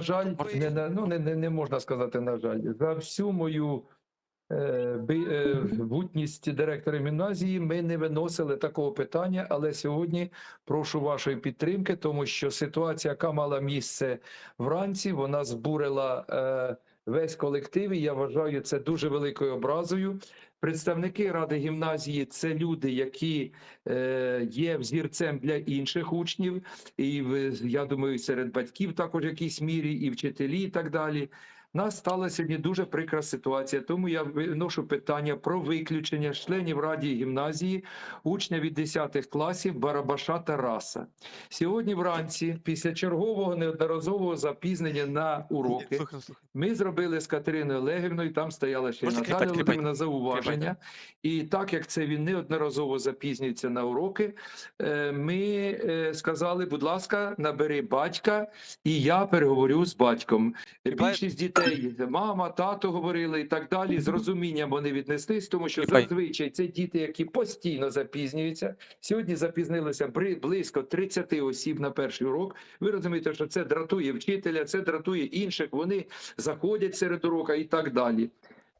жаль, не, ну, не, не, не можна сказати, на жаль, за всю мою е, е, бутність директора гімназії ми не виносили такого питання, але сьогодні прошу вашої підтримки, тому що ситуація, яка мала місце вранці, вона збурила е, весь колектив, і я вважаю це дуже великою образою. Представники ради гімназії це люди, які е, є взірцем для інших учнів, і в- я думаю, серед батьків також в якійсь мірі, і вчителі, і так далі. Нас стала сьогодні дуже прикра ситуація, тому я виношу питання про виключення членів раді гімназії учня від 10 класів Барабаша Тараса. Сьогодні вранці, після чергового неодноразового запізнення на уроки, слухай. ми зробили з Катериною Олегівною, там стояла ще Наталя. Володимирівна зауваження. І так як це він неодноразово запізнюється на уроки, е, ми е, сказали, будь ласка, набери батька, і я переговорю з батьком. Більшість дітей, мама, тато говорили і так далі. З розумінням вони віднеслись, тому що зазвичай це діти, які постійно запізнюються. Сьогодні запізнилося близько 30 осіб на перший урок. Ви розумієте, що це дратує вчителя, це дратує інших. Вони заходять серед урока і так далі.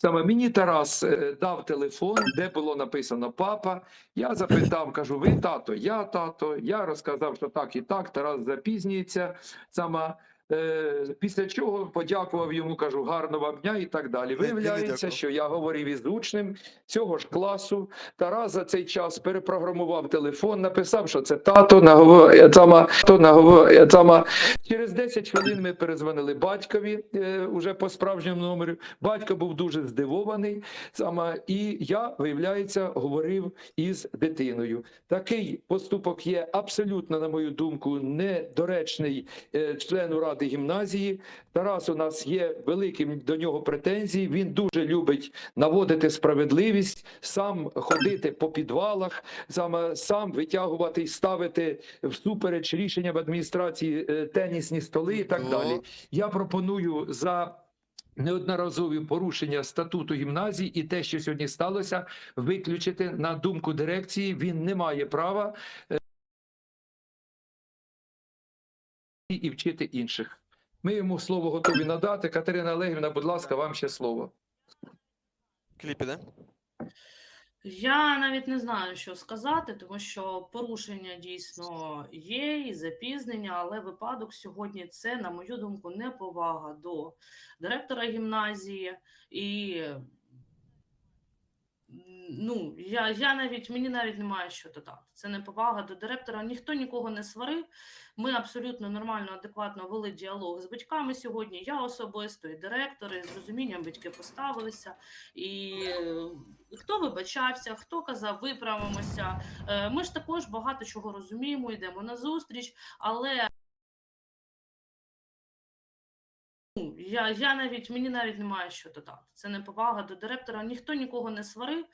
Саме мені Тарас е, дав телефон, де було написано папа. Я запитав, кажу: ви тато? Я тато. Я розказав, що так і так. Тарас запізнюється. Саме е, після чого подякував йому, кажу, гарного дня і так далі. Виявляється, що я говорив із учнем цього ж класу. Тарас за цей час перепрограмував телефон, написав, що це тато сама, наговор... сама. Через 10 хвилин ми перезвонили батькові е, уже по справжньому номеру. Батько був дуже здивований. Саме, і я, виявляється, говорив із дитиною. Такий поступок є абсолютно, на мою думку, недоречний е, члену ради гімназії. Тарас у нас є великим до нього претензії. Він дуже любить наводити справедливість, сам ходити по підвалах, саме сам витягувати і ставити всупереч рішенням адміністрації е, тенісні столи і так далі. Я пропоную за. Неодноразові порушення статуту гімназії і те, що сьогодні сталося, виключити на думку дирекції. Він не має права е, і вчити інших. Ми йому слово готові надати. Катерина Олегівна, будь ласка, вам ще слово. Кліпі, да? Я навіть не знаю, що сказати, тому що порушення дійсно є і запізнення, але випадок сьогодні це, на мою думку, неповага до директора гімназії і. Ну, я, я навіть мені навіть немає що додати. Це неповага до директора. Ніхто нікого не сварив. Ми абсолютно нормально, адекватно вели діалог з батьками сьогодні. Я особисто і директори з розумінням батьки поставилися. І е, хто вибачався, хто казав, виправимося. Е, Ми ж також багато чого розуміємо, йдемо на зустріч, але. Я, я навіть мені навіть немає що додати. Це неповага до директора. Ніхто нікого не сварив.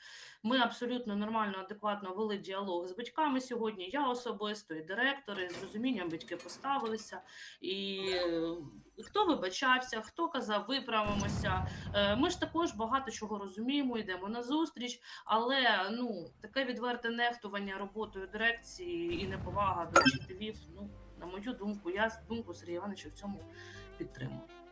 Ми абсолютно нормально, адекватно вели діалог з батьками сьогодні. Я особисто і директори з розумінням батьки поставилися. І е, хто вибачався, хто казав, виправимося. Е, Ми ж також багато чого розуміємо, йдемо на зустріч, але ну таке відверте нехтування роботою дирекції і неповага до вчителів. Ну на мою думку, я думку Сергія Івановича в цьому підтримую.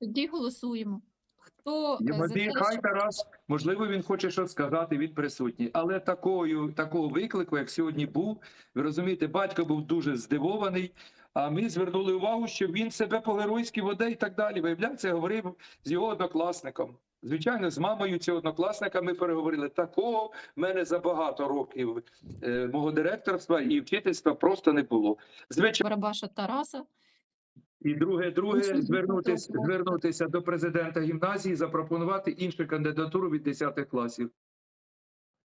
Тоді голосуємо. Хто е, те, хай Тарас, можливо, він хоче щось сказати від присутніх, але такою, такого виклику, як сьогодні був, ви розумієте, батько був дуже здивований. А ми звернули увагу, що він себе по-геройськи веде і так далі. Виявляється, говорив з його однокласником. Звичайно, з мамою цього однокласника ми переговорили. Такого в мене за багато років е, мого директорства і вчительства просто не було. Звичайно. Барабаша Тараса? І друге, друге звернутися, звернутися до президента гімназії, запропонувати іншу кандидатуру від 10 класів.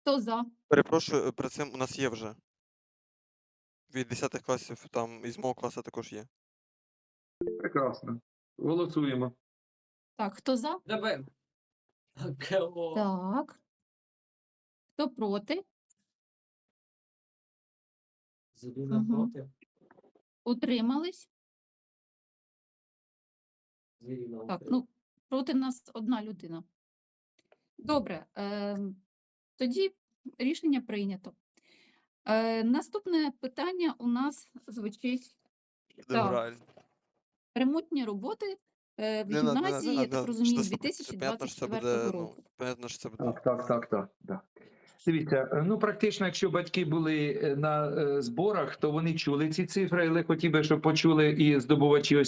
Хто за? Перепрошую, перед цим у нас є вже. Від 10 класів, там із мого класу також є. Прекрасно. Голосуємо. Так, хто за? Давай. Кого? Так. Хто проти? Мгм. проти. Утримались? Так, ну проти нас одна людина. Добре. Е, тоді рішення прийнято. Е, наступне питання у нас звучить Так. Ремонтні роботи е, в гімназії, не я так розумію, що це- це понятно, що це 2024 ну, року. понятно, що це буде. Так, так, так, так. Да. Дивіться, е, ну практично, якщо батьки були е, на е, зборах, то вони чули ці цифри, але хотів би, щоб почули і здобувачі освіти.